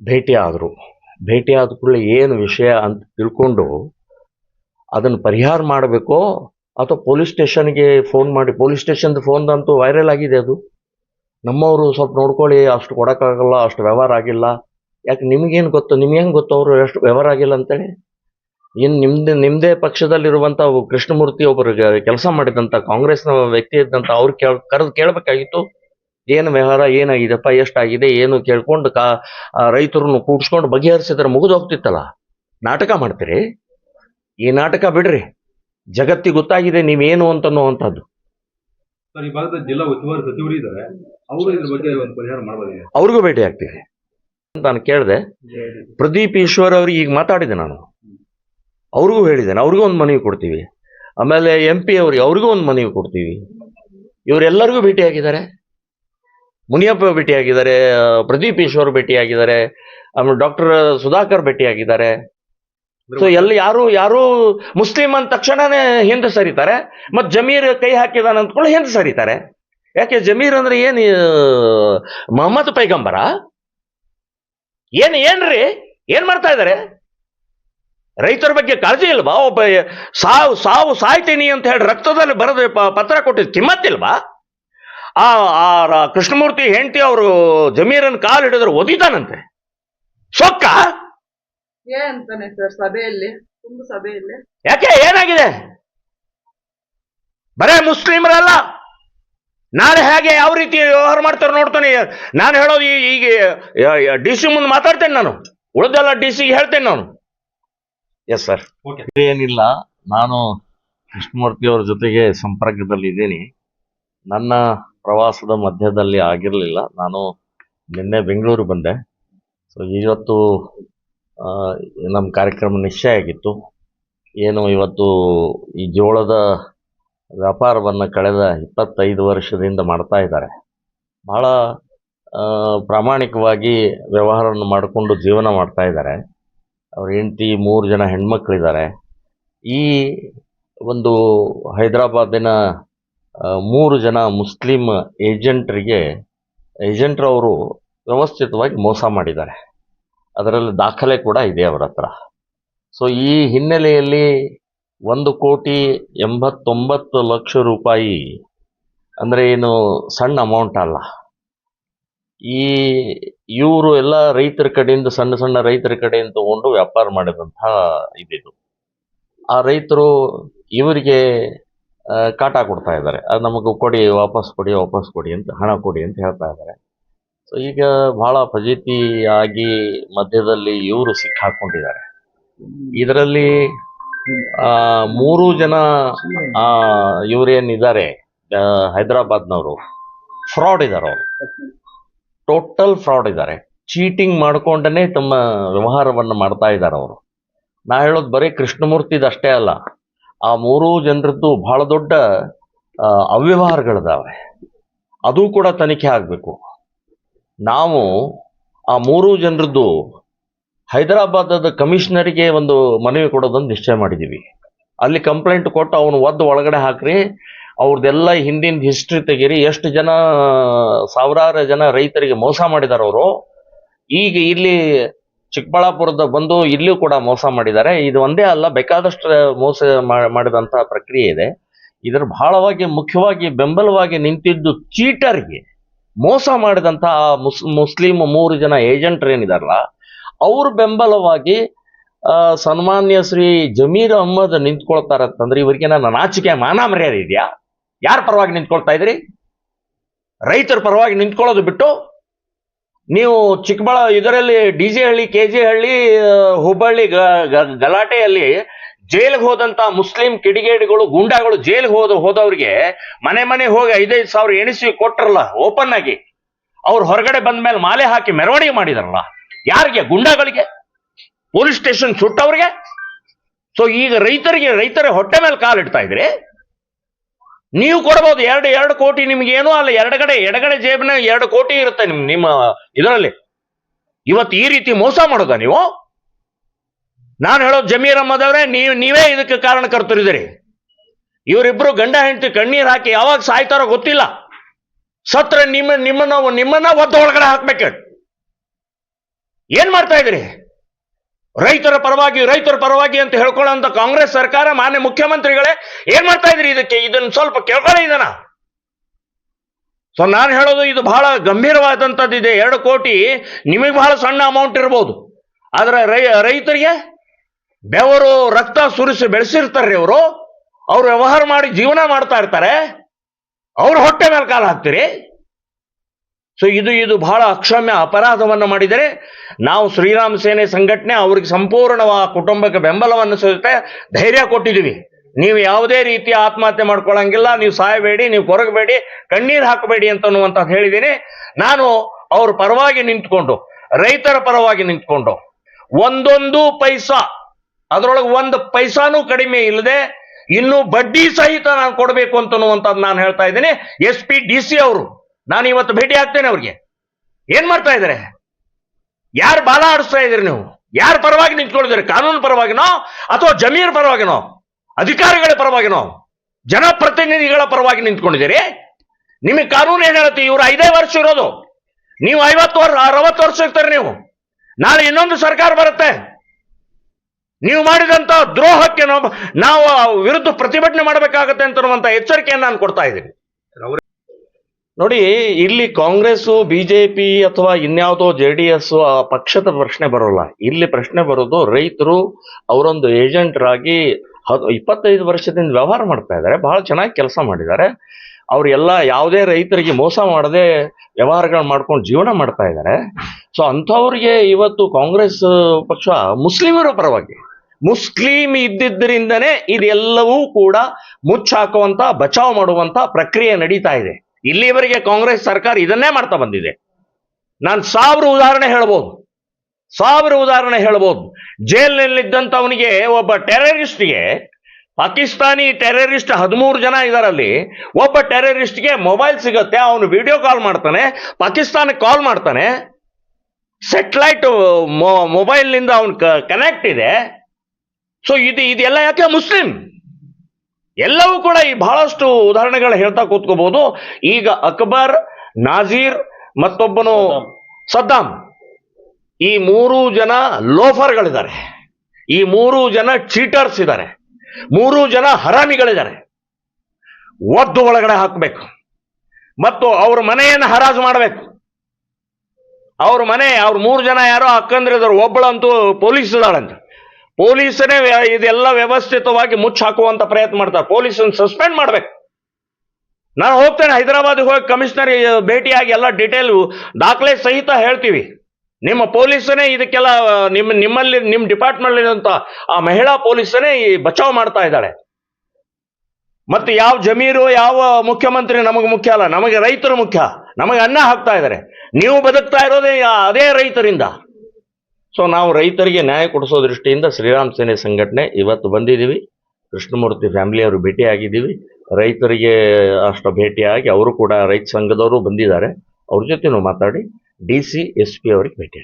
ಭೇಟಿ ಆದರು ಭೇಟಿ ಆದ ಕೂಡಲೇ ಏನು ವಿಷಯ ಅಂತ ತಿಳ್ಕೊಂಡು ಅದನ್ನು ಪರಿಹಾರ ಮಾಡಬೇಕೋ ಅಥವಾ ಪೊಲೀಸ್ ಸ್ಟೇಷನ್ಗೆ ಫೋನ್ ಮಾಡಿ, ಪೊಲೀಸ್ ಸ್ಟೇಷನ್ದು ಫೋನ್ ಅಂತೂ ವೈರಲ್ ಆಗಿದೆ ಅದು. ನಮ್ಮವರು ಸ್ವಲ್ಪ ನೋಡ್ಕೊಳ್ಳಿ, ಅಷ್ಟು ಕೊಡೋಕ್ಕಾಗಲ್ಲ, ಅಷ್ಟು ವ್ಯವಹಾರ ಆಗಿಲ್ಲ. ಯಾಕೆ ನಿಮಗೇನು ಗೊತ್ತು, ನಿಮ್ಗೆ ಹೆಂಗೆ ಗೊತ್ತು ಅವರು ಎಷ್ಟು ವ್ಯವಹಾರ ಆಗಿಲ್ಲ ಅಂತೇಳಿ? ಇನ್ನು ನಿಮ್ಮದೇ ನಿಮ್ಮದೇ ಪಕ್ಷದಲ್ಲಿರುವಂಥ ಕೃಷ್ಣಮೂರ್ತಿ ಒಬ್ಬರು ಕೆಲಸ ಮಾಡಿದಂಥ ಕಾಂಗ್ರೆಸ್ನ ವ್ಯಕ್ತಿ ಇದ್ದಂಥ ಅವ್ರು ಕೇಳ, ಕರೆದು ಕೇಳಬೇಕಾಗಿತ್ತು. ಏನು ವ್ಯವಹಾರ ಏನಾಗಿದೆಪ್ಪ ಎಷ್ಟಾಗಿದೆ ಏನು ಕೇಳ್ಕೊಂಡು ಕಾ ರೈತರನ್ನು ಕೂಡ್ಸ್ಕೊಂಡು ಬಗೆಹರಿಸಿದ್ರೆ ಮುಗಿದು ಹೋಗ್ತಿತ್ತಲ್ಲ? ನಾಟಕ ಮಾಡ್ತೀರಿ? ಈ ನಾಟಕ ಬಿಡ್ರಿ. ಜಗತ್ತಿಗೆ ಗೊತ್ತಾಗಿದೆ ನೀವೇನು ಅಂತನ್ನುವಂಥದ್ದು ಸರ್ ಈ ಭಾಗದ ಜಿಲ್ಲಾ ಉಸ್ತುವಾರಿ ಸಚಿವರು ಇದ್ದಾರೆ. ಅವರು ಇದ್ರ ಬಗ್ಗೆ ಒಂದು ಪರಿಹಾರ ಮಾಡಬಹುದಿದೆ ಅವ್ರಿಗೂ ಭೇಟಿ ಆಗ್ತೀವಿ. ನಾನು ಕೇಳಿದೆ. ಪ್ರದೀಪ್ ಈಶ್ವರ್ ಅವ್ರಿಗೆ ಈಗ ಮಾತಾಡಿದೆ ನಾನು. ಅವ್ರಿಗೂ ಹೇಳಿದ್ದೇನೆ. ಅವ್ರಿಗೂ ಒಂದು ಮನವಿ ಕೊಡ್ತೀವಿ. ಆಮೇಲೆ ಎಂ ಪಿ ಅವ್ರಿಗೆ ಅವ್ರಿಗೂ ಒಂದು ಮನವಿ ಕೊಡ್ತೀವಿ. ಇವರೆಲ್ಲರಿಗೂ ಭೇಟಿಯಾಗಿದ್ದಾರೆ ಮುನಿಯಪ್ಪ ಭೇಟಿಯಾಗಿದ್ದಾರೆ, ಪ್ರದೀಪ್ ಈಶ್ವರ್ ಭೇಟಿಯಾಗಿದ್ದಾರೆ, ಆಮೇಲೆ ಡಾಕ್ಟರ್ ಸುಧಾಕರ್ ಭೇಟಿಯಾಗಿದ್ದಾರೆ. ಸೊ ಎಲ್ಲಿ ಯಾರು ಯಾರು ಮುಸ್ಲಿಂ ಅಂದ ತಕ್ಷಣನೇ ಹಿಂದೆ ಸರಿತಾರೆ ಮತ್ತು ಜಮೀರ್ ಕೈ ಹಾಕಿದಾನ ಅಂದ್ಕೊಳ್ಳಿ ಹಿಂದೆ ಸರಿತಾರೆ. ಯಾಕೆ ಜಮೀರ್ ಅಂದ್ರೆ ಏನು ಮೊಹಮ್ಮದ್ ಪೈಗಂಬರ? ಏನ್, ಏನ್ರಿ? ಏನ್ ಮಾಡ್ತಾ ಇದ್ದಾರೆ ರೈತರ ಬಗ್ಗೆ ಕಾಳಜಿ ಇಲ್ವಾ? ಒಬ್ಬ ಸಾವು ಸಾವು ಸಾಯ್ತೀನಿ ಅಂತ ಹೇಳಿ ರಕ್ತದಲ್ಲಿ ಬರೆದು ಪತ್ರ ಕೊಟ್ಟಿದ್ದು ಕಿಮ್ಮತ್ತಿಲ್ವಾ ಆ ಆ ರ- ಕೃಷ್ಣಮೂರ್ತಿ ಹೆಂಡತಿ ಅವರು ಜಮೀರನ್ ಕಾಲು ಹಿಡಿದ್ರೆ ಒದಿತಾನಂತೆ. ಸೊಕ್ಕ? ಏನಂತಾನೆ ಸರ್ ಸಭೆಯಲ್ಲಿ ತುಂಬು ಸಭೆಯಲ್ಲಿ. ಯಾಕೆ ಏನಾಗಿದೆ? ಬರೇ ಮುಸ್ಲಿಮರಲ್ಲ? ನಾಳೆ ಹೇಗೆ ಯಾವ ರೀತಿ ವ್ಯವಹಾರ ಮಾಡ್ತಾರೆ ನೋಡ್ತಾನೆ. ನಾನು ಹೇಳೋದು ಈ- ಈಗ ಡಿ ಸಿ ಮುಂದೆ ಮಾತಾಡ್ತೇನೆ ನಾನು. ಉಳಿದೆಲ್ಲ ಡಿ ಸಿಗೆ ಹೇಳ್ತೇನೆ ನಾನು. Yes sir. ಏನಿಲ್ಲ ನಾನು ಕೃಷ್ಣಮೂರ್ತಿ ಅವ್ರ ಜೊತೆಗೆ ಸಂಪರ್ಕದಲ್ಲಿ ಇದ್ದೀನಿ. ನನ್ನ ಪ್ರವಾಸದ ಮಧ್ಯದಲ್ಲಿ ಆಗಿರಲಿಲ್ಲ. ನಾನು ನಿನ್ನೆ ಬೆಂಗಳೂರು ಬಂದೆ. ಸೊ ಇವತ್ತು ನಮ್ಮ ಕಾರ್ಯಕ್ರಮ ನಿಶ್ಚಯ ಆಗಿತ್ತು. ಏನು ಇವತ್ತು ಈ ಜೋಳದ ವ್ಯಾಪಾರವನ್ನು ಕಳೆದ ಇಪ್ಪತ್ತೈದು ವರ್ಷದಿಂದ ಮಾಡ್ತಾ ಇದ್ದಾರೆ. ಆ, ಪ್ರಾಮಾಣಿಕವಾಗಿ ವ್ಯವಹಾರವನ್ನು ಮಾಡಿಕೊಂಡು ಜೀವನ ಮಾಡ್ತಾ ಇದ್ದಾರೆ. ಅವ್ರ ಹೆಂಡತಿ ಮೂರು ಜನ ಹೆಣ್ಮಕ್ಳಿದ್ದಾರೆ. ಈ ಒಂದು ಹೈದರಾಬಾದಿನ ಮೂರು ಜನ ಮುಸ್ಲಿಂ ಏಜೆಂಟ್ರಿಗೆ ಏಜೆಂಟ್ರವರು ವ್ಯವಸ್ಥಿತವಾಗಿ ಮೋಸ ಮಾಡಿದ್ದಾರೆ. ಅದರಲ್ಲಿ ದಾಖಲೆ ಕೂಡ ಇದೆ ಅವರ ಹತ್ರ. ಸೊ ಈ ಹಿನ್ನೆಲೆಯಲ್ಲಿ ಒಂದು ಕೋಟಿ ಎಂಬತ್ತೊಂಬತ್ತು ಲಕ್ಷ ರೂಪಾಯಿ ಅಂದರೆ ಏನು ಸಣ್ಣ ಅಮೌಂಟ್ ಅಲ್ಲ. ಈ ಇವರು ಎಲ್ಲ ರೈತರ ಕಡೆಯಿಂದ, ಸಣ್ಣ ಸಣ್ಣ ರೈತರ ಕಡೆಯಿಂದ ತಗೊಂಡು ವ್ಯಾಪಾರ ಮಾಡಿದಂಥ ಇದಿದು. ಆ ರೈತರು ಇವರಿಗೆ ಕಾಟ ಕೊಡ್ತಾ ಇದ್ದಾರೆ. ಅದು ನಮಗೆ ಕೊಡಿ ವಾಪಸ್ ಕೊಡಿ ವಾಪಸ್ ಕೊಡಿ ಅಂತ ಹಣ ಕೊಡಿ ಅಂತ ಹೇಳ್ತಾ ಇದ್ದಾರೆ. ಸೊ ಈಗ ಬಹಳ ಆಗಿ ಮಧ್ಯದಲ್ಲಿ ಇವರು ಸಿಕ್ಕಾಕೊಂಡಿದ್ದಾರೆ ಇದರಲ್ಲಿ ಆ, ಮೂರು ಜನ ಆ, ಇವರೇನಿದ್ದಾರೆ ಹೈದರಾಬಾದ್ನವರು. ಫ್ರಾಡ್ ಇದ್ದಾರೆ ಅವರು. ಟೋಟಲ್ ಫ್ರಾಡ್ ಇದ್ದಾರೆ ಚೀಟಿಂಗ್ ಮಾಡ್ಕೊಂಡೇ ತಮ್ಮ ವ್ಯವಹಾರವನ್ನು ಮಾಡ್ತಾ ಇದ್ದಾರೆ ಅವರು. ನಾ ಹೇಳೋದು ಬರೀ ಕೃಷ್ಣಮೂರ್ತಿದಷ್ಟೇ ಅಲ್ಲ. ಆ ಮೂರೂ ಜನರದ್ದು ಬಹಳ ದೊಡ್ಡ ಅವ್ಯವಹಾರಗಳಿದಾವೆ. ಅದು ಕೂಡ ತನಿಖೆ ಆಗಬೇಕು. ನಾವು ಆ ಮೂರೂ ಜನರದ್ದು ಹೈದರಾಬಾದದ ಕಮಿಷನರಿಗೆ ಒಂದು ಮನವಿ ಕೊಡೋದನ್ನು ನಿಶ್ಚಯ ಮಾಡಿದ್ದೀವಿ ಅಲ್ಲಿ ಕಂಪ್ಲೇಂಟ್ ಕೊಟ್ಟು ಅವನು ಒದ್ದು ಒಳಗಡೆ ಹಾಕ್ರಿ ಅವ್ರದ್ದೆಲ್ಲ ಹಿಂದಿನ ಹಿಸ್ಟ್ರಿ ತೆಗೀರಿ, ಎಷ್ಟು ಜನ, ಸಾವಿರಾರು ಜನ ರೈತರಿಗೆ ಮೋಸ ಮಾಡಿದಾರವರು, ಈಗ ಇಲ್ಲಿ ಚಿಕ್ಕಬಳ್ಳಾಪುರದ ಬಂದು ಇಲ್ಲಿಯೂ ಕೂಡ ಮೋಸ ಮಾಡಿದ್ದಾರೆ. ಇದು ಒಂದೇ ಅಲ್ಲ, ಬೇಕಾದಷ್ಟು ಮೋಸ ಮಾಡಿದಂತಹ ಪ್ರಕ್ರಿಯೆ ಇದೆ. ಇದರ ಬಹಳವಾಗಿ ಮುಖ್ಯವಾಗಿ ಬೆಂಬಲವಾಗಿ ನಿಂತಿದ್ದು ಚೀಟರ್ಗೆ ಮೋಸ ಮಾಡಿದಂತಹ ಮುಸ್, ಮುಸ್ಲಿಂ ಮೂರು ಜನ ಏಜೆಂಟ್ರು ಏನಿದಾರಲ್ಲ, ಅವ್ರ ಬೆಂಬಲವಾಗಿ ಸನ್ಮಾನ್ಯ ಶ್ರೀ ಜಮೀರ್ ಅಹ್ಮದ್ ನಿಂತ್ಕೊಳ್ತಾರೆ ಅಂತಂದ್ರೆ ಇವರಿಗೆ ನನ್ನ ನಾಚಿಕೆ ಮಾನ ಮರ್ಯಾದೆ ಇದೆಯಾ? ಯಾರ ಪರವಾಗಿ ನಿಂತ್ಕೊಳ್ತಾ ಇದ್ರಿ? ರೈತರ ಪರವಾಗಿ ನಿಂತ್ಕೊಳ್ಳೋದು ಬಿಟ್ಟು ನೀವು ಚಿಕ್ಕಬಳ ಇದರಲ್ಲಿ D J Halli, K J Halli Hubballi ಗಲಾಟೆಯಲ್ಲಿ ಜೈಲಿಗೆ ಹೋದಂತ ಮುಸ್ಲಿಂ ಕಿಡಿಗೇಡಿಗಳು, ಗುಂಡಾಗಳು ಜೈಲಿಗೆ ಹೋದ, ಹೋದವ್ರಿಗೆ ಮನೆ ಮನೆ ಹೋಗಿ ಐದೈದು ಸಾವಿರ ಎಣಿಸಿ ಕೊಟ್ರಲ್ಲ, ಓಪನ್ ಆಗಿ. ಅವ್ರು ಹೊರಗಡೆ ಬಂದ ಮೇಲೆ ಮಾಲೆ ಹಾಕಿ ಮೆರವಣಿಗೆ ಮಾಡಿದಾರಲ್ಲ, ಯಾರಿಗೆ? ಗುಂಡಾಗಳಿಗೆ? ಪೊಲೀಸ್ ಸ್ಟೇಷನ್ ಸುಟ್ಟವ್ರಿಗೆ? ಸೊ ಈಗ ರೈತರಿಗೆ, ರೈತರ ಹೊಟ್ಟೆ ಮೇಲೆ ಕಾಲಿಡ್ತಾ ಇದ್ರಿ. ನೀವು ಕೊಡ್ಬೋದು, ಎರಡು ಎರಡು ಕೋಟಿ ನಿಮ್ಗೆ ಏನೂ ಅಲ್ಲ ಕಡೆ ಎಡಗಡೆ ಜೇಬಿನ ಎರಡು ಕೋಟಿ ಇರುತ್ತೆ ನಿಮ್, ನಿಮ್ಮ ಇದರಲ್ಲಿ. ಇವತ್ತು ಈ ರೀತಿ ಮೋಸ ಮಾಡೋದ ನೀವು? ನಾನು ಹೇಳೋದು ಜಮೀರ್ ಅವರೇ, ನೀವು, ನೀವೇ ಇದಕ್ಕೆ ಕಾರಣಕರ್ತರಿದ್ದೀರಿ ಇವರಿಬ್ರು ಗಂಡ, ಹೆಂಡತಿ, ಕಣ್ಣೀರ್ ಹಾಕಿ ಯಾವಾಗ ಸಾಯ್ತಾರೋ ಗೊತ್ತಿಲ್ಲ. ಸತ್ರ ನಿಮ್ಮ, ನಿಮ್ಮನ್ನ ನಿಮ್ಮನ್ನ ಒದ್ದ ಒಳಗಡೆ ಹಾಕ್ಬೇಕು. ಏನ್ ಮಾಡ್ತಾ ಇದ್ರಿ ರೈತರ ಪರವಾಗಿ ರೈತರ ಪರವಾಗಿ ಅಂತ ಹೇಳ್ಕೊಳ್ಳೋ ಕಾಂಗ್ರೆಸ್ ಸರ್ಕಾರ, ಮಾನ್ಯ ಮುಖ್ಯಮಂತ್ರಿಗಳೇ, ಏನ್ ಮಾಡ್ತಾ ಇದ್ರಿ ಇದಕ್ಕೆ? ಇದನ್ನ ಸ್ವಲ್ಪ ಕೇಳ್ಕೊಳ್ಳಿ ಇದನ್ನ. ಸೊ ನಾನು ಹೇಳೋದು ಇದು ಬಹಳ ಗಂಭೀರವಾದಂಥದ್ದಿದೆ. ಎರಡು ಕೋಟಿ, ನಿಮಗೆ ಬಹಳ ಸಣ್ಣ ಅಮೌಂಟ್ ಇರ್ಬೋದು. ಆದ್ರೆ ರೈ, ರೈತರಿಗೆ ಬೆವರು, ರಕ್ತ ಸುರಿಸಿ ಬೆಳೆಸಿರ್ತಾರ್ರಿ ಅವರು. ಅವ್ರು ವ್ಯವಹಾರ ಮಾಡಿ ಜೀವನ ಮಾಡ್ತಾ ಇರ್ತಾರೆ. ಅವ್ರ ಹೊಟ್ಟೆ ಮೇಲೆ ಕಾಲು ಹಾಕ್ತೀರಿ. ಸೊ ಇದು ಇದು ಬಹಳ ಅಕ್ಷಮ್ಯ ಅಪರಾಧವನ್ನು ಮಾಡಿದರೆ ನಾವು ಶ್ರೀರಾಮ ಸೇನೆ ಸಂಘಟನೆ ಅವ್ರಿಗೆ ಸಂಪೂರ್ಣವಾದ ಕುಟುಂಬಕ್ಕೆ ಬೆಂಬಲವನ್ನು ಸಹಿತ ಧೈರ್ಯ ಕೊಟ್ಟಿದ್ದೀವಿ. ನೀವು ಯಾವುದೇ ರೀತಿ ಆತ್ಮಹತ್ಯೆ ಮಾಡ್ಕೊಳ್ಳಂಗಿಲ್ಲ, ನೀವು ಸಾಯಬೇಡಿ, ನೀವು ಕೊರಗಬೇಡಿ, ಕಣ್ಣೀರು ಹಾಕಬೇಡಿ ಅಂತ ಅನ್ನುವಂಥದ್ದು ಹೇಳಿದ್ದೀನಿ. ನಾನು ಅವ್ರ ಪರವಾಗಿ ನಿಂತ್ಕೊಂಡು, ರೈತರ ಪರವಾಗಿ ನಿಂತ್ಕೊಂಡು, ಒಂದೊಂದು ಪೈಸಾ, ಅದರೊಳಗೆ ಒಂದು ಪೈಸಾನೂ ಕಡಿಮೆ ಇಲ್ಲದೆ ಇನ್ನು ಬಡ್ಡಿ ಸಹಿತ ನಾನು ಕೊಡಬೇಕು ಅಂತನ್ನುವಂಥದ್ದು ನಾನು ಹೇಳ್ತಾ ಇದ್ದೀನಿ. ಎಸ್ ಪಿ ಡಿ ಸಿ ಅವರು ನಾನು ಇವತ್ತು ಭೇಟಿ ಆಗ್ತೇನೆ ಅವ್ರಿಗೆ. ಏನ್ ಮಾಡ್ತಾ ಇದ್ದಾರೆ? ಯಾರು ಬಾಲ ಆಡಿಸ್ತಾ ಇದ್ದೀರಿ ನೀವು? ಯಾರ ಪರವಾಗಿ ನಿಂತ್ಕೊಳ್ತೀರಿ ಕಾನೂನು ಪರವಾಗಿನೋ ಅಥವಾ ಜಮೀನ್ ಪರವಾಗಿನೋ? ಅಧಿಕಾರಿಗಳ ಪರವಾಗಿನೋ? ಜನಪ್ರತಿನಿಧಿಗಳ ಪರವಾಗಿ ನಿಂತ್ಕೊಂಡಿದ್ದೀರಿ? ನಿಮಗೆ ಕಾನೂನು ಏನ್ ಹೇಳುತ್ತೆ? ಇವ್ರು ಐದೇ ವರ್ಷ ಇರೋದು. ನೀವು ಐವತ್ತು ವರ್ಷ ಅರವತ್ತು ವರ್ಷ ಇರ್ತಾರೆ ನೀವು. ನಾಳೆ ಇನ್ನೊಂದು ಸರ್ಕಾರ ಬರುತ್ತೆ. ನೀವು ಮಾಡಿದಂತ ದ್ರೋಹಕ್ಕೆ ನಾವು ನಾವು ವಿರುದ್ಧ ಪ್ರತಿಭಟನೆ ಮಾಡಬೇಕಾಗತ್ತೆ ಅಂತ ಎಚ್ಚರಿಕೆಯನ್ನು ನಾನು ಕೊಡ್ತಾ ಇದ್ದೀನಿ. ನೋಡಿ, ಇಲ್ಲಿ ಕಾಂಗ್ರೆಸ್ ಬಿಜೆಪಿ ಅಥವಾ ಇನ್ಯಾವುದೋ ಜೆ ಡಿ ಎಸ್ ಪಕ್ಷದ ಪ್ರಶ್ನೆ ಬರೋಲ್ಲ. ಇಲ್ಲಿ ಪ್ರಶ್ನೆ ಬರೋದು ರೈತರು ಅವರೊಂದು ಏಜೆಂಟರಾಗಿ ಇಪ್ಪತ್ತೈದು ವರ್ಷದಿಂದ ವ್ಯವಹಾರ ಮಾಡ್ತಾ ಇದ್ದಾರೆ, ಬಹಳ ಚೆನ್ನಾಗಿ ಕೆಲಸ ಮಾಡಿದ್ದಾರೆ. ಅವರೆಲ್ಲ ಯಾವುದೇ ರೈತರಿಗೆ ಮೋಸ ಮಾಡದೆ ವ್ಯವಹಾರಗಳು ಮಾಡ್ಕೊಂಡು ಜೀವನ ಮಾಡ್ತಾ ಇದ್ದಾರೆ. ಸೊ, ಅಂಥವ್ರಿಗೆ ಇವತ್ತು ಕಾಂಗ್ರೆಸ್ ಪಕ್ಷ ಮುಸ್ಲಿಮರ ಪರವಾಗಿ ಮುಸ್ಲಿಂ ಇದ್ದಿದ್ದರಿಂದನೇ ಇದೆಲ್ಲವೂ ಕೂಡ ಮುಚ್ಚಾಕುವಂತ ಬಚಾವ್ ಮಾಡುವಂತ ಪ್ರಕ್ರಿಯೆ ನಡೀತಾ ಇದೆ. ಇಲ್ಲಿವರೆಗೆ ಕಾಂಗ್ರೆಸ್ ಸರ್ಕಾರ ಇದನ್ನೇ ಮಾಡ್ತಾ ಬಂದಿದೆ. ನಾನು ಸಾವಿರ ಉದಾಹರಣೆ ಹೇಳ್ಬೋದು. ಸಾವಿರ ಉದಾಹರಣೆ ಹೇಳ್ಬೋದು. ಜೈಲಿನಲ್ಲಿದ್ದಂಥವನಿಗೆ ಒಬ್ಬ ಟೆರರಿಸ್ಟ್ಗೆ, ಪಾಕಿಸ್ತಾನಿ ಟೆರರಿಸ್ಟ್ ಹದಿಮೂರು ಜನ ಇದರಲ್ಲಿ, ಒಬ್ಬ ಟೆರರಿಸ್ಟ್ಗೆ ಮೊಬೈಲ್ ಸಿಗುತ್ತೆ, ಅವನು ವಿಡಿಯೋ ಕಾಲ್ ಮಾಡ್ತಾನೆ, ಪಾಕಿಸ್ತಾನಕ್ಕೆ ಕಾಲ್ ಮಾಡ್ತಾನೆ, ಸೆಟ್ಲೈಟ್ ಮೊಬೈಲ್ನಿಂದ ಅವನು ಕನೆಕ್ಟ್ ಇದೆ. ಸೊ ಇದು, ಇದೆಲ್ಲ ಯಾಕೆ ಮುಸ್ಲಿಂ? ಎಲ್ಲವೂ ಕೂಡ ಈ ಬಹಳಷ್ಟು ಉದಾಹರಣೆಗಳು ಹೇಳ್ತಾ ಕೂತ್ಕೋಬಹುದು ಈಗ ಅಕ್ಬರ್ ನಾಜೀರ್ ಮತ್ತೊಬ್ಬನು ಸದ್ದಾಂ ಈ ಮೂರು ಜನ ಲೋಫರ್ಗಳಿದ್ದಾರೆ. ಈ ಮೂರು ಜನ ಚೀಟರ್ಸ್ ಇದ್ದಾರೆ. ಮೂರು ಜನ ಹರಾಮಿಗಳಿದ್ದಾರೆ. ಒದ್ದು ಒಳಗಡೆ ಹಾಕಬೇಕು. ಮತ್ತು ಅವ್ರ ಮನೆಯನ್ನು ಹರಾಜು ಮಾಡಬೇಕು. ಅವ್ರ ಮನೆ ಅವ್ರ ಮೂರು ಜನ ಯಾರೋ ಅಕ್ಕಂದ್ರಿದ್ರು ಒಬ್ಬಳಂತೂ ಪೊಲೀಸ್ ಇದ್ದಾಳಂತ. ಪೊಲೀಸನೇ ವ್ಯ- ಇದೆಲ್ಲ ವ್ಯವಸ್ಥಿತವಾಗಿ ಮುಚ್ಚಾಕುವಂತ ಪ್ರಯತ್ನ ಮಾಡ್ತಾರೆ. ಪೊಲೀಸನ್ನು ಸಸ್ಪೆಂಡ್ ಮಾಡ್ಬೇಕು. ನಾನು ಹೋಗ್ತೇನೆ, ಹೈದರಾಬಾದ್ಗೆ ಹೋಗಿ ಕಮಿಷನರ್ ಭೇಟಿಯಾಗಿ ಎಲ್ಲ ಡೀಟೇಲ್ ದಾಖಲೆ ಸಹಿತ ಹೇಳ್ತೀವಿ. ನಿಮ್ಮ ಪೊಲೀಸನೇ ಇದಕ್ಕೆಲ್ಲ, ನಿಮ್ಮ, ನಿಮ್ಮಲ್ಲಿ, ನಿಮ್ಮ ಡಿಪಾರ್ಟ್ಮೆಂಟ್ ಆ ಮಹಿಳಾ ಪೊಲೀಸನೇ ಈ ಬಚಾವ್ ಮಾಡ್ತಾ ಇದ್ದಾಳೆ. ಮತ್ತೆ ಯಾವ ಜಮೀರು, ಯಾವ ಮುಖ್ಯಮಂತ್ರಿ ನಮಗೆ ಮುಖ್ಯ ಅಲ್ಲ, ನಮಗೆ ರೈತರು ಮುಖ್ಯ. ನಮಗೆ ಅನ್ನ ಹಾಕ್ತಾ ಇದ್ದಾರೆ. ನೀವು ಬದುಕ್ತಾ ಇರೋದೇ, ಅದೇ ರೈತರಿಂದ. ಸೊ ನಾವು ರೈತರಿಗೆ ನ್ಯಾಯ ಕೊಡಿಸೋ ದೃಷ್ಟಿಯಿಂದ ಶ್ರೀರಾಮ್ ಸೇನೆ ಸಂಘಟನೆ ಇವತ್ತು ಬಂದಿದ್ದೀವಿ. ಕೃಷ್ಣಮೂರ್ತಿ ಫ್ಯಾಮಿಲಿಯವರು ಭೇಟಿಯಾಗಿದ್ದೀವಿ. ರೈತರಿಗೆ ಅಷ್ಟು ಭೇಟಿಯಾಗಿ ಅವರು ಕೂಡ ರೈತ ಸಂಘದವರು ಬಂದಿದ್ದಾರೆ. ಅವ್ರ ಜೊತೆ ನಾವು ಮಾತಾಡಿ ಡಿ ಸಿ ಎಸ್ ಪಿ ಅವರಿಗೆ ಭೇಟಿ